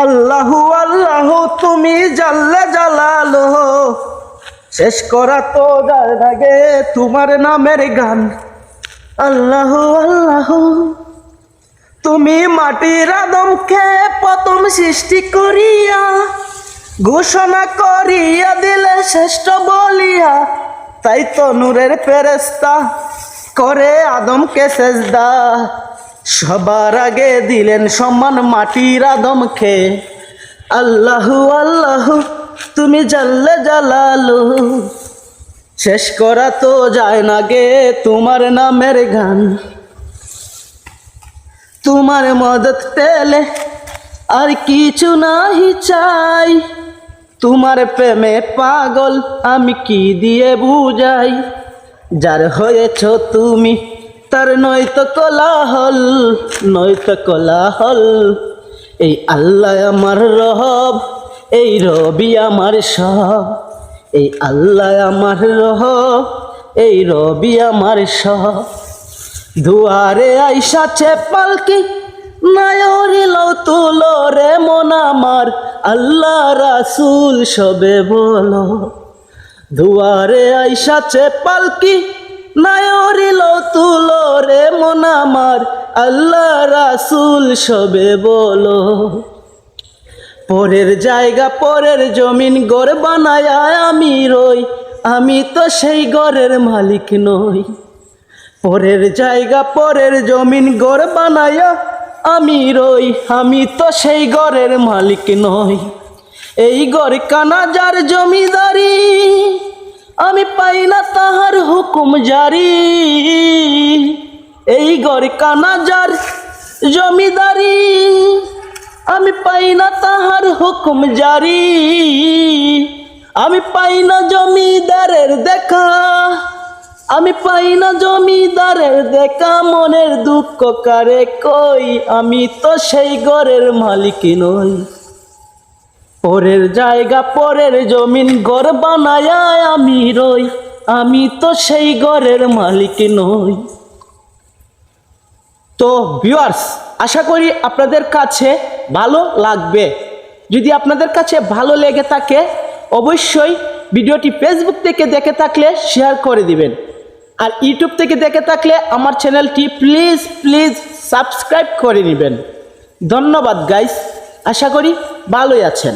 আল্লাহু আল্লাহ, তুমি জাল্লে জালালো। শেষ করা তো লাগে তোমার নামের গান। আল্লাহ আল্লাহ, তুমি মাটির আদমকে প্রথম সৃষ্টি করিয়া, ঘোষণা করিয়া দিলে শ্রেষ্ঠ বলিয়া, তাই তো নূরের ফেরেস্তা করে আদমকে সেজদা। সবার আগে দিলেন সম্মান মাটির আদমকে আল্লাহু আল্লাহু, তুমি জাল্লে জালালু। শেষ করা তো যায় না গে তোমার নামের গান। তোমার মদত পেলে আর কিছু নাহি চাই। তোমার প্রেমে পাগল আমি কি দিয়ে বুঝাই? যার হয়েছ তুমি তার নয়তো কোলাহল নয়তো কোলাহল। এই আল্লাহ আমার রহব এই রবি আমার সব। এই আল্লাহ আমার রহব এই রবি আমার সব। দুয়ারে আইসাছে পালকি নায়রিল তুলো রে মন আমার। আল্লাহ রাসুল সবে বলো। দুয়ারে আইসাছে পালকি নায়রিল তুলো রে মন আমার, আল্লাহ রাসুল সবে বলো। পরের জায়গা, পরের জমিন গড় বানায় আমি রই, আমি তো সেই ঘরের মালিক নই। পরের জায়গা, পরের জমিন গড় বানায়া আমি রই, আমি তো সেই ঘরের মালিক নই। এই ঘর কানা যার জমিদারি, আমি পাই না তাহার হুকুম জারি। এই ঘর কানাজার জমিদারি, আমি পাই না তাহার হুকুম জারি। আমি পাই না জমিদারের দেখা, আমি পাই না জমিদারের দেখা। মনের দুঃখ কারে কই? আমি তো সেই ঘরের মালিক নই। পরের জায়গা, পরের জমিন ঘর বানায় আমি রই। আমি তো সেই ঘরের মালিক নই। তো ভিউয়ার্স আশা করি আপনাদের কাছে ভালো লাগবে। যদি আপনাদের কাছে ভালো লেগে থাকে, অবশ্যই ভিডিওটি ফেসবুক থেকে দেখে থাকলে শেয়ার করে দিবেন। আর ইউটিউব থেকে দেখে থাকলে আমার চ্যানেলটি প্লিজ প্লিজ সাবস্ক্রাইব করে নেবেন। ধন্যবাদ গাইস আশা করি ভালোই আছেন।